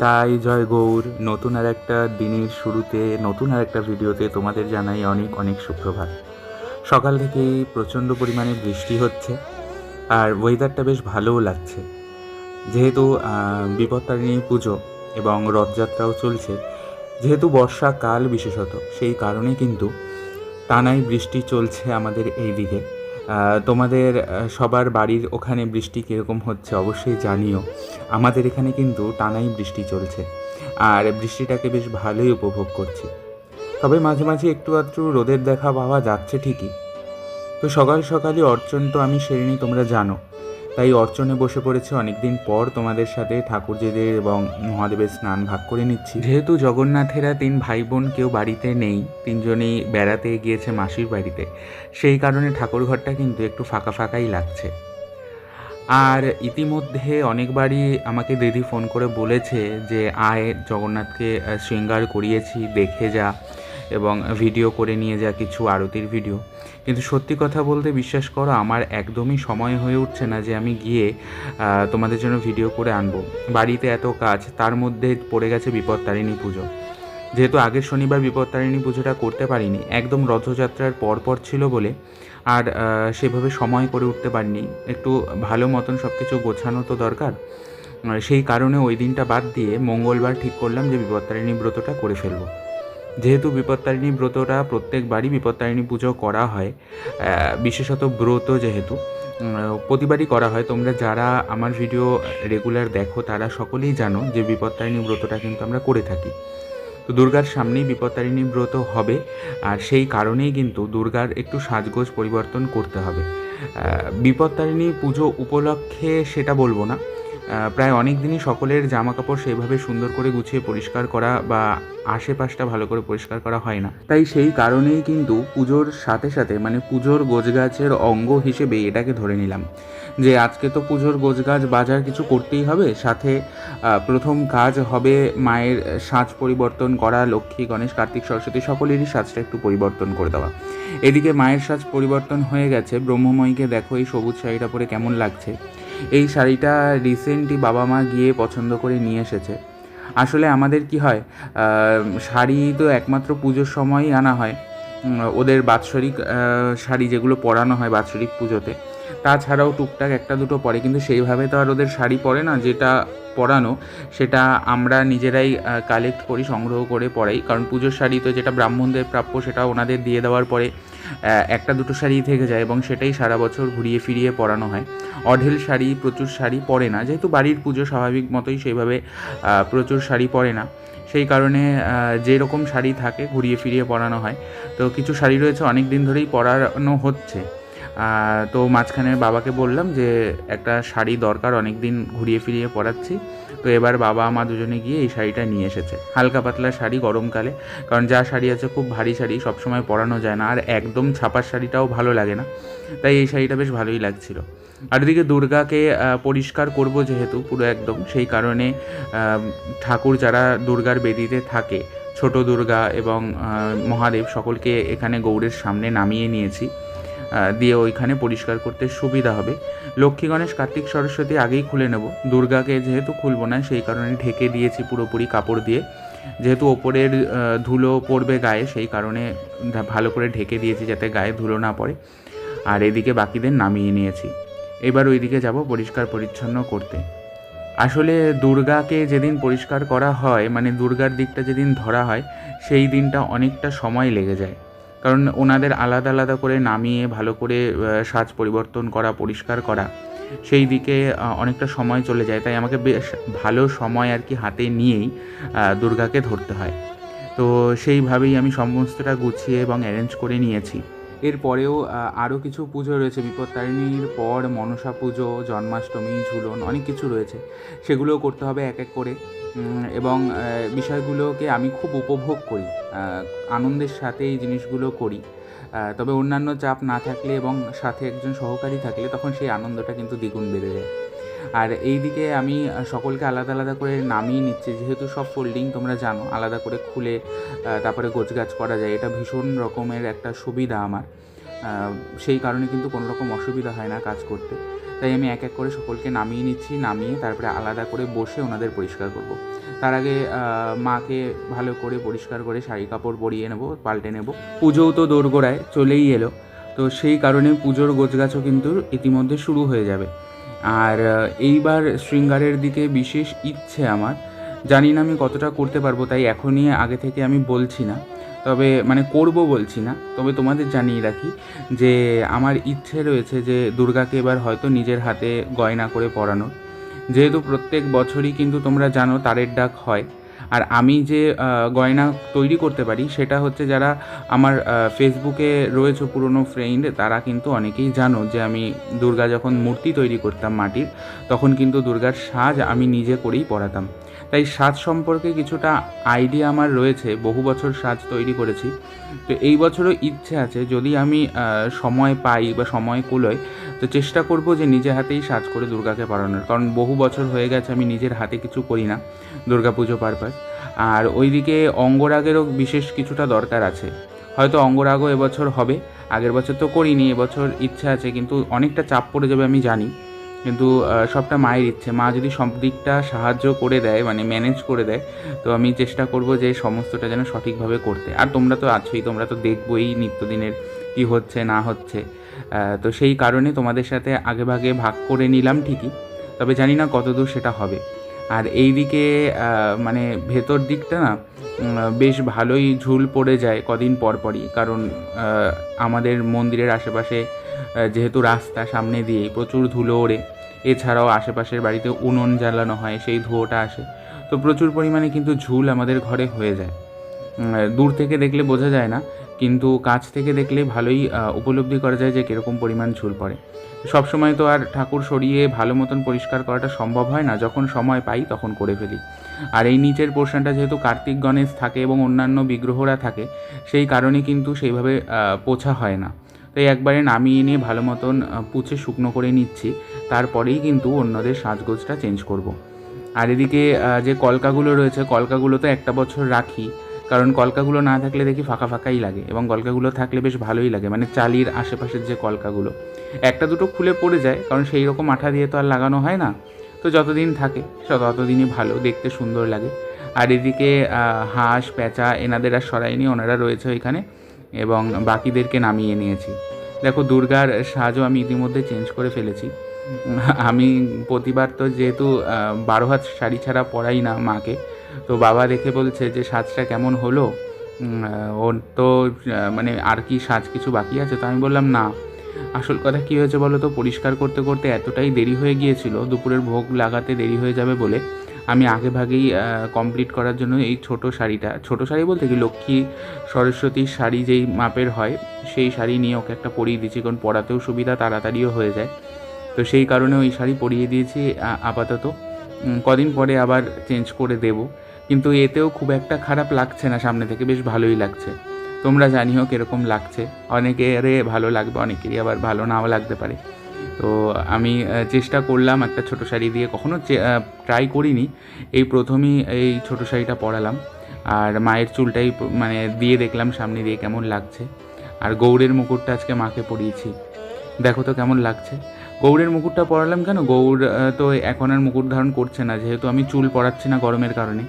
নিতাই জয় গৌর, নতুন আর একটা দিনের শুরুতে, নতুন আর একটা ভিডিওতে তোমাদের জানাই অনেক অনেক সুপ্রভাত। সকাল থেকেই প্রচণ্ড পরিমাণে বৃষ্টি হচ্ছে আর ওয়েদারটা বেশ ভালোও লাগছে। যেহেতু বিপত্তারিণী পুজো এবং রথযাত্রাও চলছে, যেহেতু বর্ষাকাল বিশেষত, সেই কারণে কিন্তু টানাই বৃষ্টি চলছে আমাদের এই দিকে তোমাদের সবার বাড়ির ওখানে বৃষ্টি কীরকম হচ্ছে অবশ্যই জানিও। আমাদের এখানে কিন্তু টানাই বৃষ্টি চলছে আর বৃষ্টিটাকে বেশ ভালোই উপভোগ করছি। তবে মাঝে মাঝে একটু আধটু রোদের দেখা পাওয়া যাচ্ছে ঠিকই। তো সকাল সকালই অর্চন তো আমি সেরিনি তোমরা জানো। তাই অর্চনে বসে পড়েছে অনেকদিন পর তোমাদের সাথে ঠাকুরজিদের এবং মহাদেবের স্নান ভাগ করে নিচ্ছি। যেহেতু জগন্নাথেরা তিন ভাই বোন কেউ বাড়িতে নেই, তিনজনেই বেড়াতে গিয়েছে মাসির বাড়িতে। সেই কারণে ঠাকুরঘরটা কিন্তু একটু ফাঁকা ফাঁকাই লাগছে। আর ইতিমধ্যে অনেকবারই আমাকে দিদি ফোন করে বলেছে যে, আয়, জগন্নাথকে শৃঙ্গার করিয়েছি, দেখে যা। এবং ভিডিও করে নিয়ে যা কিছু আরতির ভিডিও কিন্তু সত্যি কথা বলতে বিশ্বাস করো, আমার একদমই সময় হয়ে উঠছে না যে আমি গিয়ে তোমাদের জন্য ভিডিও করে আনব। বাড়িতে এত কাজ, তার মধ্যে পড়ে গেছে বিপত্তারিণী পুজো। যেহেতু আগের শনিবার বিপত্তারিণী পুজোটা করতে পারিনি, একদম রথযাত্রার পর পর ছিল বলে। আর সেভাবে সময় করে উঠতে পারিনি। একটু ভালো মতন সব কিছু গোছানো তো দরকার। সেই কারণে ওই দিনটা বাদ দিয়ে মঙ্গলবার ঠিক করলাম যে বিপত্তারিণী ব্রতটা করে ফেলব। যেহেতু বিপত্তারিণী ব্রতটা প্রত্যেকবারই বিপত্তারিণী পুজো করা হয় বিশেষত ব্রত যেহেতু প্রতিবারই করা হয়। তোমরা যারা আমার ভিডিও রেগুলার দেখো, তারা সকলেই জানো যে বিপত্তারিণী ব্রতটা কিন্তু আমরা করে থাকি। তো দুর্গার সামনেই বিপত্তারিণী ব্রত হবে, আর সেই কারণেই কিন্তু দুর্গার একটু সাজগোজ পরিবর্তন করতে হবে। বিপত্তারিণী পুজো উপলক্ষে সেটা বলব না প্রায় অনেক দিনই সকলের জামা কাপড় সেইভাবে সুন্দর করে গুছিয়ে পরিষ্কার করা বা আশেপাশটা ভালো করে পরিষ্কার করা হয় না। তাই সেই কারণেই কিন্তু পুজোর সাথে সাথে মানে পুজোর গোজগাছের অঙ্গ হিসেবে এটাকে ধরে নিলাম। যে আজকে তো পুজোর গোজগাছ বাজার কিছু করতেই হবে, সাথে প্রথম কাজ হবে মায়ের সাজ পরিবর্তন করা, লক্ষ্মী, গণেশ, কার্তিক, সরস্বতী সকলেরই সাজটা একটু পরিবর্তন করে দেওয়া। এদিকে মায়ের সাজ পরিবর্তন হয়ে গেছে। ব্রহ্মময়ীকে দেখো এই সবুজ শাড়িটা পরে কেমন লাগছে। এই শাড়িটা রিসেন্টলি বাবা মা গিয়ে পছন্দ করে নিয়ে এসেছে। আসলে আমাদের কি হয় শাড়ি তো একমাত্র পুজোর সময়ই আনা হয়। ওদের বাৎসরিক শাড়ি যেগুলো পরানো হয় বাৎসরিক পুজোতে। তাছাড়াও টুকটাক একটা দুটো পরে, কিন্তু সেইভাবে তো আর ওদের শাড়ি পরে না, যেটা পরানো, সেটা আমরা নিজেরাই কালেক্ট করি, সংগ্রহ করে পরাই। কারণ পুজোর শাড়ি তো যেটা ব্রাহ্মণদের প্রাপ্য, সেটা ওনাদের দিয়ে দেওয়ার পরে একটা দুটো শাড়ি থেকে যায় এবং সেটাই সারা বছর ঘুরিয়ে ফিরিয়ে পরানো হয়। অঢেল শাড়ি, প্রচুর শাড়ি পরে না। যেহেতু বাড়ির পুজো স্বাভাবিক মতোই সেইভাবে প্রচুর শাড়ি পরে না। সেই কারণে যে রকম শাড়ি থাকে, ঘুরিয়ে ফিরিয়ে পরানো হয়। তো কিছু শাড়ি রয়েছে, অনেক দিন ধরেই পরানো হচ্ছে। তো মাঝখানে বাবাকে বললাম যে একটা শাড়ি দরকার অনেক দিন ঘুরিয়ে ফিরিয়ে পরাচ্ছি। তো এবার বাবা মা দুজনে গিয়ে এই শাড়িটা নিয়ে এসেছে। হালকা পাতলা শাড়ি গরমকালে, কারণ যা শাড়ি আছে খুব ভারী শাড়ি, সবসময় পরানো যায় না, আর একদম ছাপার শাড়িটাও ভালো লাগে না। তাই এই শাড়িটা বেশ ভালোই লাগছিল। আর এদিকে দুর্গাকে পরিষ্কার করব যেহেতু পুরো একদম, সেই কারণে ঠাকুর যারা দুর্গার বেদিতে থাকে, ছোট দুর্গা এবং মহাদেব, সকলকে এখানে গৌড়ের সামনে নামিয়ে নিয়েছি। দিয়ে ওইখানে পরিষ্কার করতে সুবিধা হবে। লক্ষ্মী গণেশ কার্তিক সরস্বতী আগেই খুলে নেব। দুর্গাকে যেহেতু খুলবো না, সেই কারণে ঢেকে দিয়েছি পুরোপুরি কাপড় দিয়ে। যেহেতু ওপরের ধুলো পড়বে গায়ে, সেই কারণে ভালো করে ঢেকে দিয়েছি যাতে গায়ে ধুলো না পড়ে। আর এদিকে বাকিদের নামিয়ে নিয়েছি। এবার ওইদিকে যাব পরিষ্কার পরিচ্ছন্ন করতে। আসলে দুর্গাকে যেদিন পরিষ্কার করা হয় মানে দুর্গার দিকটা যেদিন ধরা হয়, সেই দিনটা অনেকটা সময় লেগে যায়। কারণ ওনাদের আলাদা আলাদা করে নামিয়ে, ভালো করে সাজ পরিবর্তন করা, পরিষ্কার করা, সেই দিকে অনেকটা সময় চলে যায়। তাই আমাকে বেশ ভালো সময় আর কি হাতে নিয়েই দুর্গাকে ধরতে হয়। তো সেইভাবেই আমি সমস্তটা গুছিয়ে এবং অ্যারেঞ্জ করে নিয়েছি। এরপরেও আরও কিছু পুজো রয়েছে। বিপত্তারিণীর পর মনসা পুজো, জন্মাষ্টমী, ঝুলন অনেক কিছু রয়েছে। সেগুলোও করতে হবে এক এক করে। এবং বিষয়গুলোকে আমি খুব উপভোগ করি আনন্দের সাথে এই জিনিসগুলো করি। তবে অন্যান্য চাপ না থাকলে এবং সাথে একজন সহকারী থাকলে তখন সেই আনন্দটা কিন্তু দ্বিগুণ বেড়ে যায়। আর এই দিকে আমি সকলকে আলাদা আলাদা করে নামিয়ে নিচ্ছি, যেহেতু সব ফোল্ডিং তোমরা জানো, আলাদা করে খুলে তারপরে গোছগাছ করা যায়, এটা ভীষণ রকমের একটা সুবিধা আমার। সেই কারণে কিন্তু কোনো রকম অসুবিধা হয় না কাজ করতে। তাই আমি এক এক করে সকলকে নামিয়ে নিচ্ছি, নামিয়ে তারপরে আলাদা করে বসে ওনাদের পরিষ্কার করব। তার আগে মাকে ভালো করে পরিষ্কার করে শাড়ি কাপড় পরিয়ে নেব, পাল্টে নেব। পুজোও তো দোরগোড়ায় চলেই এলো। তো সেই কারণে পুজোর গোছগাছও কিন্তু ইতিমধ্যে শুরু হয়ে যাবে। আর এইবার শৃঙ্গারের দিকে বিশেষ ইচ্ছে আমার। জানি না আমি কতটা করতে পারব, তাই এখনই আগে থেকে আমি বলছি না। তবে মানে করব বলছি না, তবে তোমাদের জানিয়ে রাখি যে, আমার ইচ্ছে রয়েছে যে, দুর্গাকে এবার হয়তো নিজের হাতে গয়না করে পরানোর। যেহেতু প্রত্যেক বছরই কিন্তু তোমরা জানো তারের ডাক হয় আর আমি যে গয়না তৈরি করতে পারি, সেটা হচ্ছে যারা আমার ফেসবুকে রয়েছে পুরনো ফ্রেন্ড তারা কিন্তু অনেকেই জানো যে, আমি দুর্গা যখন মূর্তি তৈরি করতাম মাটির, তখন কিন্তু দুর্গার সাজ আমি নিজে করেই পরাতাম। তাই সাজ সম্পর্কে কিছুটা আইডিয়া আমার রয়েছে, বহু বছর সাজ তৈরি করেছি। তো এই বছরও ইচ্ছে আছে, যদি আমি সময় পাই বা সময় কুলোয়, তো চেষ্টা করব যে নিজে হাতেই সাজ করে দুর্গাকে পরানোর কারণ বহু বছর হয়ে গেছে, আমি নিজের হাতে কিছু করি না দুর্গা পুজো পারপাস। আর ওইদিকে অঙ্গরাগেরও বিশেষ কিছুটা দরকার আছে। হয়তো অঙ্গরাগও এবছর হবে, আগের বছর তো করিনি, এবছর ইচ্ছা আছে, কিন্তু অনেকটা চাপ পড়ে যাবে আমি জানি। কিন্তু সবটা মায়ের ইচ্ছে। মা যদি সব দিকটা সাহায্য করে দেয় মানে ম্যানেজ করে দেয়, তো আমি চেষ্টা করব যে সমস্তটা যেন সঠিকভাবে করতে। আর তোমরা তো আছোই, তোমরা তো দেখবোই নিত্যদিনের কি হচ্ছে, না হচ্ছে। তো সেই কারণে তোমাদের সাথে আগে ভাগে করে নিলাম ঠিকই, তবে জানি না কতদূর সেটা হবে। আর এই দিকে মানে ভেতর দিকটা না বেশ ভালোই ঝুল পড়ে যায় কদিন পর পরই। কারণ আমাদের মন্দিরের আশেপাশে যেহেতু রাস্তা সামনে দিয়েই প্রচুর ধুলো ওড়ে। এছাড়াও আশেপাশের বাড়িতে উনুন জ্বালানো হয়, সেই ধুয়োটা আসে। তো প্রচুর পরিমাণে কিন্তু ঝুল আমাদের ঘরে হয়ে যায়। দূর থেকে দেখলে বোঝা যায় না, কিন্তু কাছ থেকে দেখলে ভালোই উপলব্ধি করা যায় যে কীরকম পরিমাণ ঝুল পড়ে। সবসময় তো আর ঠাকুর সরিয়ে ভালো মতন পরিষ্কার করাটা সম্ভব হয় না, যখন সময় পাই তখন করে ফেলি। আর এই নিচের পোর্শনটা যেহেতু কার্তিক গণেশ থাকে এবং অন্যান্য বিগ্রহরা থাকে, সেই কারণে কিন্তু সেইভাবে পোছা হয় না। তাই একবারে নামিয়ে নিয়ে ভালো মতন পুছে শুকনো করে নিচ্ছি। তারপরেই কিন্তু অন্যদের সাজগোজটা চেঞ্জ করব। আর এদিকে যে কলকাগুলো রয়েছে, কলকাগুলো তো একটা বছর রাখি। কারণ কলকাগুলো না থাকলে দেখি ফাঁকা ফাঁকাই লাগে এবং কলকাগুলো থাকলে বেশ ভালোই লাগে মানে চালির আশেপাশের যে কলকাগুলো। একটা দুটো খুলে পড়ে যায়, কারণ সেই রকম আঠা দিয়ে তো আর লাগানো হয় না। তো যতদিন থাকে ততদিনই ভালো, দেখতে সুন্দর লাগে। আর এদিকে হাঁস, পেঁচা এনাদের আর সরাইনি, ওনারা রয়েছে ওইখানে। এবং বাকিদেরকে নামিয়ে নিয়েছি। দেখো, দুর্গার সাজও আমি ইতিমধ্যে চেঞ্জ করে ফেলেছি। আমি প্রতিবার তো যেহেতু বারো হাত শাড়ি ছাড়া পরাই না মাকে, তো বাবা দেখে বলছে যে, সাজটা কেমন হলো? ওর তো মানে আর কি সাজ কিছু বাকি আছে? তো আমি বললাম, না। আসল কথা কী হয়েছে বলো তো? পরিষ্কার করতে করতে এতটাই দেরি হয়ে গিয়েছিল, দুপুরের ভোগ লাগাতে দেরি হয়ে যাবে বলে। আমি আগে ভাগেই কমপ্লিট করার জন্য এই ছোট শাড়িটা। ছোট শাড়ি বলতে কি, লক্ষ্মী সরস্বতীর শাড়ি যেই মাপের হয়, সেই শাড়ি নিয়ে ওকে একটা পরিয়ে দিয়েছি, কারণ পরাতেও সুবিধা, তাড়াতাড়িও হয়ে যায়। তো সেই কারণে ওই শাড়ি পরিয়ে দিয়েছি আপাতত। কদিন পরে আবার চেঞ্জ করে দেব। কিন্তু এতেও খুব একটা খারাপ লাগছে না সামনে থেকে, বেশ ভালোই লাগছে। তোমরা জানিও কীরকম লাগছে। অনেকের ভালো লাগবে, অনেকেরই আবার ভালো নাও লাগতে পারে। তো আমি চেষ্টা করলাম একটা ছোট শাড়ি দিয়ে কখনো ট্রাই করিনি। এই প্রথমেই এই ছোট শাড়িটা পরালাম। আর মায়ের চুলটাই মানে দিয়ে দেখলাম সামনে দিয়ে কেমন লাগছে। আর গৌরের মুকুটটা আজকে মাকে পরিয়েছি। দেখো তো কেমন লাগছে। গৌরের মুকুটটা পরালাম কেন? আহ, তো এখন আর মুকুট ধারণ করছে না। যেহেতু আমি চুল পরাচ্ছি না গরমের কারণে।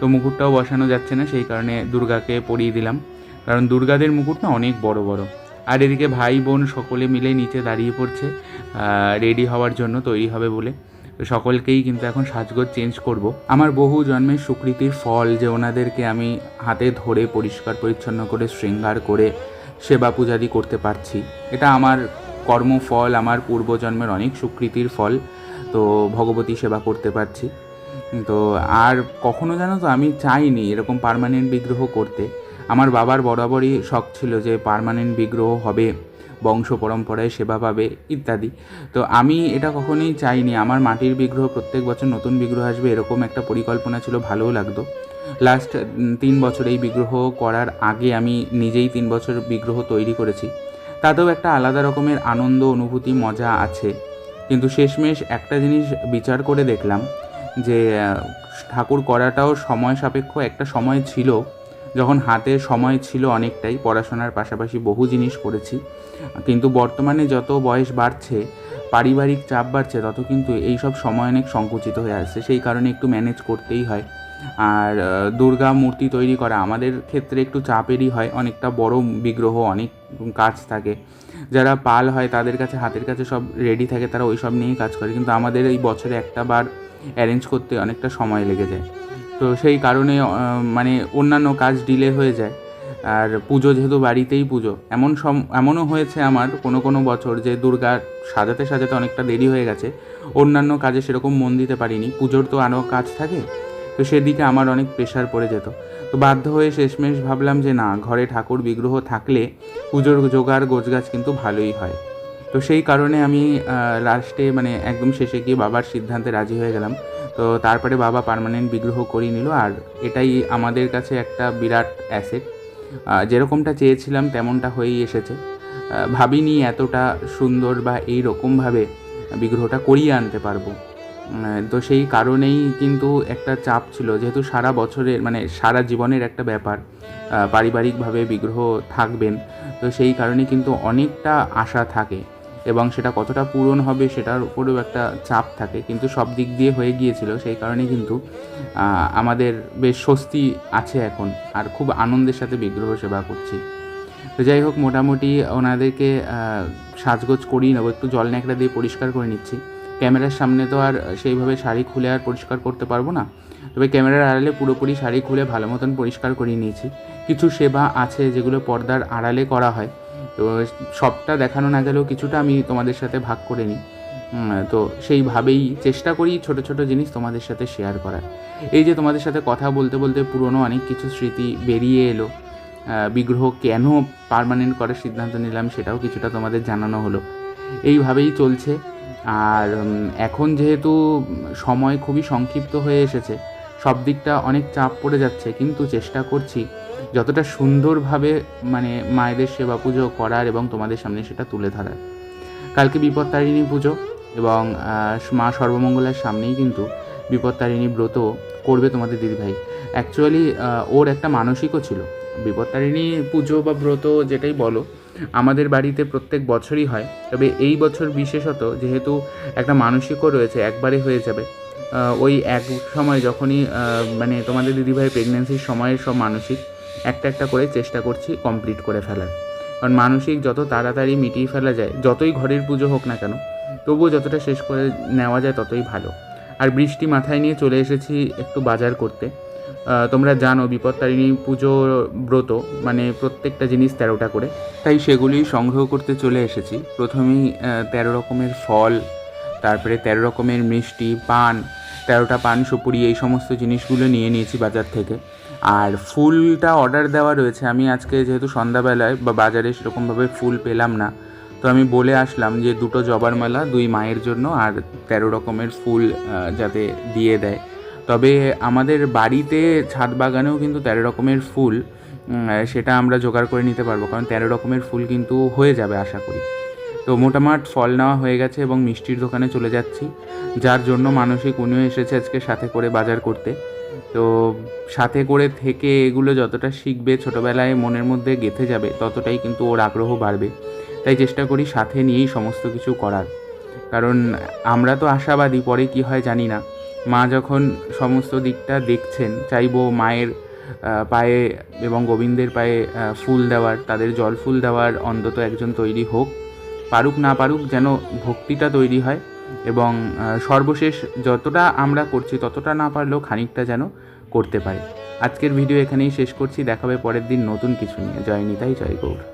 তো মুকুটটাও বসানো যাচ্ছে না সেই কারণে দুর্গাকে পরিয়ে দিলাম। কারণ দুর্গাদের মুকুট না অনেক বড় বড়। আর এদিকে ভাই বোন সকলে মিলে নিচে দাঁড়িয়ে পড়ছে রেডি হওয়ার জন্য তৈরি হবে বলে। সকলকেই কিন্তু এখন সাজগোজ চেঞ্জ করব। আমার বহু জন্মের সুকৃতির ফল যে ওনাদেরকে আমি হাতে ধরে পরিষ্কার পরিচ্ছন্ন করে, শৃঙ্গার করে সেবা পূজাদি করতে পারছি। এটা আমার কর্মফল, আমার পূর্বজন্মের অনেক সুকৃতির ফল, তো ভগবতী সেবা করতে পারছি। তো আর কখনো জানো তো আমি চাইনি এরকম পার্মানেন্ট বিগ্রহ করতে। আমার বাবার বরাবরই শখ ছিল যে পার্মানেন্ট বিগ্রহ হবে, বংশ পরম্পরায় সেবা পাবে, ইত্যাদি। তো আমি এটা কখনোই চাইনি। আমার মাটির বিগ্রহ প্রত্যেক বছর নতুন বিগ্রহ আসবে এরকম একটা পরিকল্পনা ছিল, ভালোও লাগতো। লাস্ট তিন বছর এই বিগ্রহ করার আগে আমি নিজেই তিন বছর বিগ্রহ তৈরি করেছি। তাতেও একটা আলাদা রকমের আনন্দ, অনুভূতি, মজা আছে। কিন্তু শেষমেশ একটা জিনিস বিচার করে দেখলাম যে ঠাকুর করাটাও সময় সাপেক্ষ একটা সময় ছিল। যখন হাতে সময় ছিল অনেকটাই, পড়াশোনার পাশাপাশি বহু জিনিস করেছি। কিন্তু বর্তমানে যত বয়স বাড়ছে, পারিবারিক চাপ বাড়ছে, তত কিন্তু এই সব সময় অনেক সংকুচিত হয়ে আসছে। সেই কারণে একটু ম্যানেজ করতেই হয়। আর দুর্গা মূর্তি তৈরি করা আমাদের ক্ষেত্রে একটু চাপেরই হয়। অনেকটা বড় বিগ্রহ, অনেক কাজ থাকে। যারা পাল হয়, তাদের কাছে, হাতের কাছে সব রেডি থাকে, তারা ওই সব নিয়েই কাজ করে। কিন্তু আমাদের এই বছরে একটা বার অ্যারেঞ্জ করতে অনেকটা সময় লেগে যায়। তো সেই কারণে মানে অন্যান্য কাজ ডিলে হয়ে যায়। আর পুজো যেহেতু বাড়িতেই পুজো, এমন সম, এমনও হয়েছে আমার কোনো কোনো বছর যে দুর্গা সাজাতে সাজাতে অনেকটা দেরি হয়ে গেছে। অন্যান্য কাজে সেরকম মন দিতে পারিনি, পুজোর তো আরও কাজ থাকে। তো সেদিকে আমার অনেক প্রেশার পড়ে যেত। তো বাধ্য হয়ে শেষমেশ ভাবলাম যে না, ঘরে ঠাকুর বিগ্রহ থাকলে পুজোর জোগাড় গোছগাছ কিন্তু ভালোই হয়। তো সেই কারণে আমি লাস্টে মানে একদম শেষে গিয়ে বাবার সিদ্ধান্তে রাজি হয়ে গেলাম। তো তারপরে বাবা পার্মানেন্ট বিগ্রহ করিয়ে নিল, আর এটাই আমাদের কাছে একটা বিরাট অ্যাসেট যেরকমটা চেয়েছিলাম তেমনটা হয়েই এসেছে। ভাবিনি এতটা সুন্দর বা এই রকমভাবে বিগ্রহটা করিয়ে আনতে পারব। তো সেই কারণেই কিন্তু একটা চাপ ছিল, যেহেতু সারা বছরের মানে সারা জীবনের একটা ব্যাপার পারিবারিকভাবে বিগ্রহ থাকবেন, তো সেই কারণে কিন্তু অনেকটা আশা থাকে। এবং সেটা কতটা পূরণ হবে সেটার উপরেও একটা চাপ থাকে। কিন্তু সব দিক দিয়ে হয়ে গিয়েছিল, সেই কারণে কিন্তু আমাদের বেশ স্বস্তি আছে এখন আর খুব আনন্দের সাথে বিগ্রহ সেবা করছি। তো যাই হোক, মোটামুটি ওনাদেরকে সাজগোজ করিয়ে নেব। একটু জল ন্যাকড়া দিয়ে পরিষ্কার করে নিচ্ছি। ক্যামেরার সামনে তো আর সেইভাবে শাড়ি খুলে আর পরিষ্কার করতে পারব না। তবে ক্যামেরার আড়ালে পুরোপুরি শাড়ি খুলে ভালো মতন পরিষ্কার করিয়ে নিয়েছি। কিছু সেবা আছে যেগুলো পর্দার আড়ালে করা হয়। তো সবটা দেখানো না গেলেও কিছুটা আমি তোমাদের সাথে ভাগ করে নিই। তো সেইভাবেই চেষ্টা করি ছোট ছোট জিনিস তোমাদের সাথে শেয়ার করার। এই যে তোমাদের সাথে কথা বলতে বলতে পুরনো অনেক কিছু স্মৃতি বেরিয়ে এলো বিগ্রহ কেন পার্মানেন্ট করার সিদ্ধান্ত নিলাম সেটাও কিছুটা তোমাদের জানানো হলো। এইভাবেই চলছে। আর এখন যেহেতু সময় খুবই সংক্ষিপ্ত হয়ে এসেছে সব দিকটা অনেক চাপ পড়ে যাচ্ছে, কিন্তু চেষ্টা করছি যতটা সুন্দরভাবে মানে মায়েদের সেবা পুজো করার এবং তোমাদের সামনে সেটা তুলে ধরার। কালকে বিপত্তারিণী পুজো এবং মা সর্বমঙ্গলার সামনেই কিন্তু বিপত্তারিণী ব্রত করবে তোমাদের দিদিভাই। অ্যাকচুয়ালি ওর একটা মানসিকও ছিল। বিপত্তারিণী পুজো বা ব্রত যেটাই বলো, আমাদের বাড়িতে প্রত্যেক বছরই হয়। তবে এই বছর বিশেষত যেহেতু একটা মানসিকও রয়েছে, একবারে হয়ে যাবে ওই এক সময় যখনই মানে তোমাদের দিদিভাই প্রেগনেন্সির সময়ের সব মানসিক একটা একটা করে চেষ্টা করছি কমপ্লিট করে ফেলার। কারণ মানসিক যত তাড়াতাড়ি মিটিয়ে ফেলা যায়, যতই ঘরের পুজো হোক না কেন, তবুও যতটা শেষ করে নেওয়া যায় ততই ভালো। আর বৃষ্টি মাথায় নিয়ে চলে এসেছি একটু বাজার করতে। তোমরা জানো বিপত্তারিণী পুজো ব্রত মানে প্রত্যেকটা জিনিস তেরোটা করে। তাই সেগুলি সংগ্রহ করতে চলে এসেছি। প্রথমেই তেরো রকমের ফল, তারপরে তেরো রকমের মিষ্টি, পান, তেরোটা পান সুপুরি, এই সমস্ত জিনিসগুলো নিয়ে নিয়েছি বাজার থেকে। আর ফুলটা অর্ডার দেওয়া রয়েছে। আমি আজকে যেহেতু সন্ধ্যাবেলায় বা বাজারে সেরকমভাবে ফুল পেলাম না, তো আমি বলে আসলাম যে দুটো জবার মালা, দুই মায়ের জন্য আর তেরো রকমের ফুল যাতে দিয়ে দেয়। তবে আমাদের বাড়িতে ছাদ বাগানেও কিন্তু তেরো রকমের ফুল সেটা আমরা জোগাড় করে নিতে পারব। কারণ তেরো রকমের ফুল কিন্তু হয়ে যাবে আশা করি। তো মোটামুট ফল নেওয়া হয়ে গেছে এবং মিষ্টির দোকানে চলে যাচ্ছি, যার জন্য মানসিক উনিও এসেছে আজকে সাথে করে বাজার করতে। তো সাথে করে থেকে এগুলো যতটা শিখবে ছোটোবেলায় মনের মধ্যে গেঁথে যাবে, ততটাই কিন্তু ওর আগ্রহ বাড়বে। তাই চেষ্টা করি সাথে নিয়েই সমস্ত কিছু করার। কারণ আমরা তো আশাবাদী, পরে কি হয় জানি না। মা যখন সমস্ত দিকটা দেখছেন, চাইব মায়ের পায়ে এবং গোবিন্দের পায়ে ফুল দেওয়ার, তাদের জল ফুল দেওয়ার অন্তত একজন তৈরি হোক। পারুক না পারুক, যেন ভক্তিটা তৈরি হয়। এবং সর্বশেষ যতটা আমরা করছি, ততটা না পারলেও খানিকটা যেন করতে পারি। আজকের ভিডিও এখানেই শেষ করছি। দেখাবে পরের দিন নতুন কিছু নিয়ে। জয় নিতাই, জয় গৌর।